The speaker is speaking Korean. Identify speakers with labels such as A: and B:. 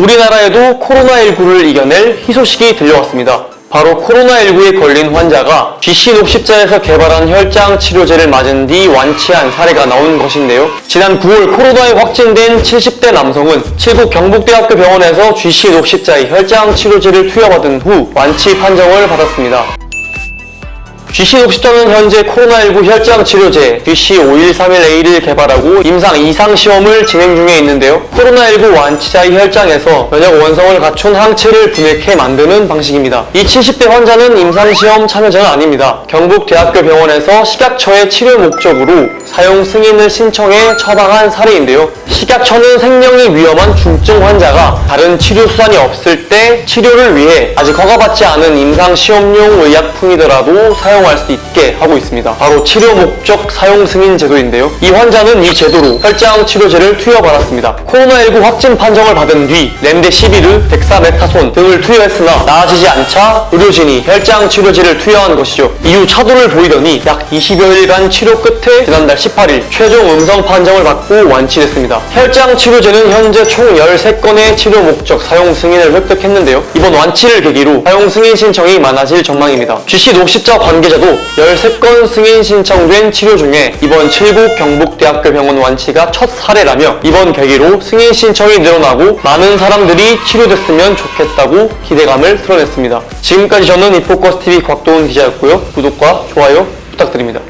A: 우리나라에도 코로나19를 이겨낼 희소식이 들려왔습니다. 바로 코로나19에 걸린 환자가 GC 녹 십자에서 개발한 혈장 치료제를 맞은 뒤 완치한 사례가 나온 것인데요. 지난 9월 코로나에 확진된 70대 남성은 칠곡 경북대학교 병원에서 GC 녹 십자의 혈장 치료제를 투여받은 후 완치 판정을 받았습니다. GC 녹십자는 현재 코로나19 혈장 치료제 GC5131A를 개발하고 임상 이상 시험을 진행 중에 있는데요. 코로나19 완치자의 혈장에서 면역 원성을 갖춘 항체를 분해해 만드는 방식입니다. 이 70대 환자는 임상 시험 참여자는 아닙니다. 경북대학교 병원에서 식약처의 치료 목적으로 사용 승인을 신청해 처방한 사례인데요. 식약처는 생명이 위험한 중증 환자가 다른 치료 수단이 없을 때 치료를 위해 아직 허가받지 않은 임상 시험용 의약품이더라도 사용 할 수 있게 하고 있습니다. 바로 치료 목적 사용 승인 제도인데요. 이 환자는 이 제도로 혈장 치료제를 투여받았습니다. 코로나19 확진 판정을 받은 뒤 렘데시비르, 덱사메타손 등을 투여했으나 나아지지 않자 의료진이 혈장 치료제를 투여한 것이죠. 이후 차도를 보이더니 약 20여일간 치료 끝에 지난달 18일 최종 음성 판정을 받고 완치됐습니다. 혈장 치료제는 현재 총 13건의 치료 목적 사용 승인을 획득했는데요. 이번 완치를 계기로 사용 승인 신청이 많아질 전망입니다. GC 녹십자 관계 자도 13건 승인 신청된 치료 중에 이번 칠곡 경북대학교 병원 완치가 첫 사례라며 이번 계기로 승인 신청이 늘어나고 많은 사람들이 치료됐으면 좋겠다고 기대감을 드러냈습니다. 지금까지 저는 이포커스TV 곽도훈 기자였고요. 구독과 좋아요 부탁드립니다.